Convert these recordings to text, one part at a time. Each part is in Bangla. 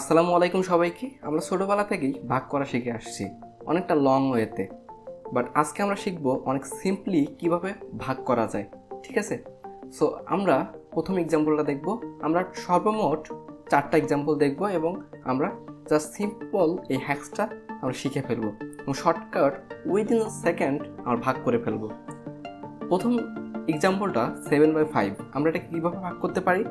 আসসালামু আলাইকুম সবাইকে। আমরা ছোটোবেলা থেকেই ভাগ করা শিখে আসছি। অনেকটা লং ওয়েতে বাট আজকে আমরা শিখব অনেক সিম্পলি কীভাবে ভাগ করা যায়। ঠিক আছে? সো আমরা প্রথম এক্সাম্পলটা দেখব। আমরা সর্বমোট চারটা এক্সাম্পল দেখব এবং আমরা জাস্ট সিম্পল এই হ্যাক্সটা আমরা শিখে ফেলব। এবং শর্টকাট উইদিন সেকেন্ড আমরা ভাগ করে ফেলব। প্রথম এক্সাম্পলটা সেভেন বাই ফাইভ আমরা এটা কীভাবে ভাগ করতে পারি?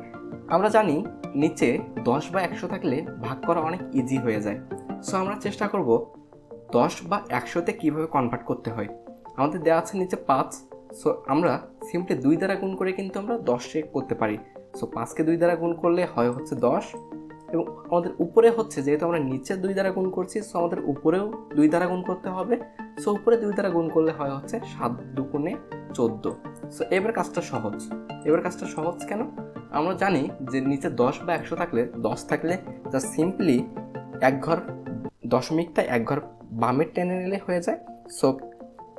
আমরা জানি নিচে দশ বা একশো থাকলে ভাগ করা অনেক ইজি হয়ে যায়। সো আমরা চেষ্টা করব দশ বা একশোতে কীভাবে কনভার্ট করতে হয়। আমাদের দেওয়া আছে নিচে পাঁচ। সো আমরা সিম্পলি দুই দ্বারা গুণ করে কিন্তু আমরা দশে করতে পারি। সো পাঁচকে দুই দ্বারা গুণ করলে হয় হচ্ছে দশ। এবং আমাদের উপরে হচ্ছে, যেহেতু আমরা নিচে দুই দ্বারা গুণ করছি সো আমাদের উপরেও দুই দ্বারা গুণ করতে হবে। সো উপরে দুই দ্বারা গুণ করলে হয় হচ্ছে সাত দুগুণে চোদ্দ। সো এবার কাজটা সহজ। এবার কাজটা সহজ কেন? আমরা জানি যে নিচে দশ বা একশো থাকলে, দশ থাকলে জাস্ট সিম্পলি এক ঘর দশমিকটা এক ঘর বামের টেনে নিলে হয়ে যায়। সো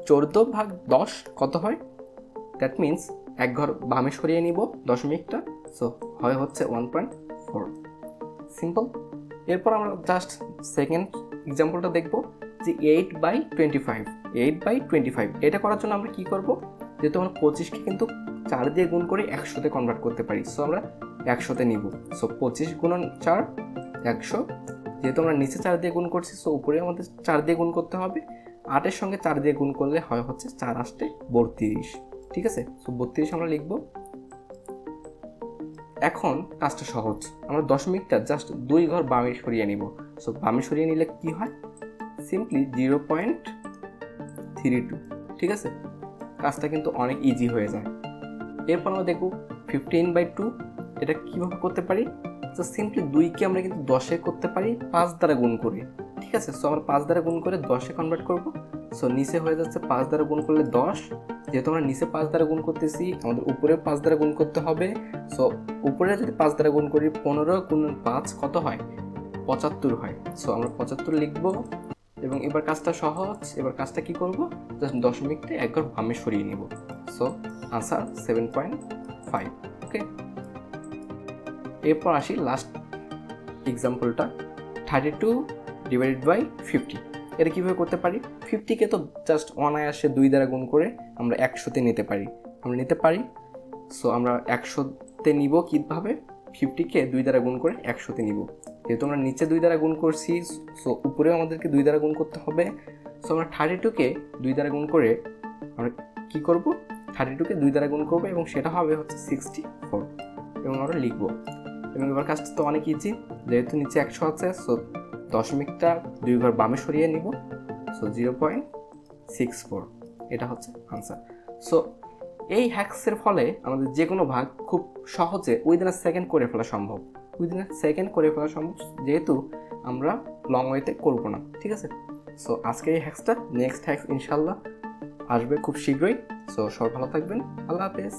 চোদ্দ ভাগ দশ কত হয়? দ্যাট মিন্স এক ঘর বামে সরিয়ে নিব দশমিকটা। সো হয় হচ্ছে ওয়ান পয়েন্ট ফোর সিম্পল এরপর আমরা জাস্ট সেকেন্ড এক্সাম্পলটা দেখব যে eight by twenty five eight by twenty five এটা করার জন্য আমরা কী করব? যেহেতু আমরা পঁচিশকে কিন্তু চার দিয়ে গুণ করে একশোতে কনভার্ট করতে পারি। সো আমরা একশোতে নিব। সো পঁচিশ গুণন চার, একশো। যেহেতু আমরা নিচে চার দিয়ে গুণ করছি সো উপরে আমাদের চার দিয়ে গুণ করতে হবে। আটের সঙ্গে চার দিয়ে গুণ করলে হয় হচ্ছে চার আষ্টে বত্রিশ। ঠিক আছে? সো বত্রিশ আমরা লিখব। এখন কাজটা সহজ। আমরা দশমিকটা জাস্ট দুই ঘর বামে সরিয়ে নিব। সো বামে সরিয়ে নিলে কি হয়? Simply zero point three two ঠিক আছে? কাজটা কিন্তু অনেক ইজি হয়ে যায়। এরপর আমরা দেখব ফিফটিন বাই টু এটা কীভাবে করতে পারি? তো সিম্পলি দুইকে আমরা কিন্তু দশে করতে পারি, পাঁচ দ্বারা গুণ করে। ঠিক আছে? সো আমরা পাঁচ দ্বারা গুণ করে দশে কনভার্ট করব। সো নিচে হয়ে যাচ্ছে পাঁচ দ্বারা গুণ করলে দশ। যেহেতু আমরা নিচে পাঁচ দ্বারা গুণ করতেছি, আমাদের উপরে পাঁচ দ্বারা গুণ করতে হবে। সো উপরে যদি পাঁচ দ্বারা গুণ করি, পনেরো গুণ পাঁচ কত হয়? পঁচাত্তর হয়। সো আমরা পঁচাত্তর লিখব। এবং এবার কাজটা সহজ। এবার কাজটা কি করব? দশমিকটা একবার বামে সরিয়ে নিব। So answer seven point five, okay? এরপর আসি last এক্সাম্পলটা thirty two divided by fifty এটা কীভাবে করতে পারি? ফিফটিকে তো জাস্ট অনায়াসে দুই দ্বারা গুণ করে আমরা একশোতে নিতে পারি। আমরা নিতে পারি সো আমরা একশোতে নিব কীভাবে? ফিফটিকে দুই দ্বারা গুণ করে একশোতে নিব। যেহেতু আমরা নিচে দুই দ্বারা গুণ করছি সো উপরেও আমাদেরকে দুই দ্বারা গুণ করতে হবে। সো আমরা থার্টি টুকে দুই দ্বারা গুণ করে আমরা কী করব? থার্টি টুকে দুই দ্বারা গুণ করব এবং সেটা হবে হচ্ছে সিক্সটি ফোর এবং আমরা লিখব। এবং এবার কাজটা তো অনেক ইজি যেহেতু নিচে একশো আছে সো দশমিকটা দুই ঘর বামে সরিয়ে নিব so zero point six four এটা হচ্ছে আনসার সো এই হ্যাক্সের ফলে আমাদের যে কোনো ভাগ খুব সহজে উইদিন আ সেকেন্ড করে ফেলা সম্ভব। উইদিন আ সেকেন্ড করে ফেলা সম্ভব, যেহেতু আমরা লং ওয়েতে করব না, ঠিক আছে? সো আজকের এই হ্যাক্সটা নেক্সট হ্যাক্স ইনশাল্লাহ আসবে খুব শীঘ্রই। সো সব ভালো থাকবেন। আল্লাহ হাফেজ।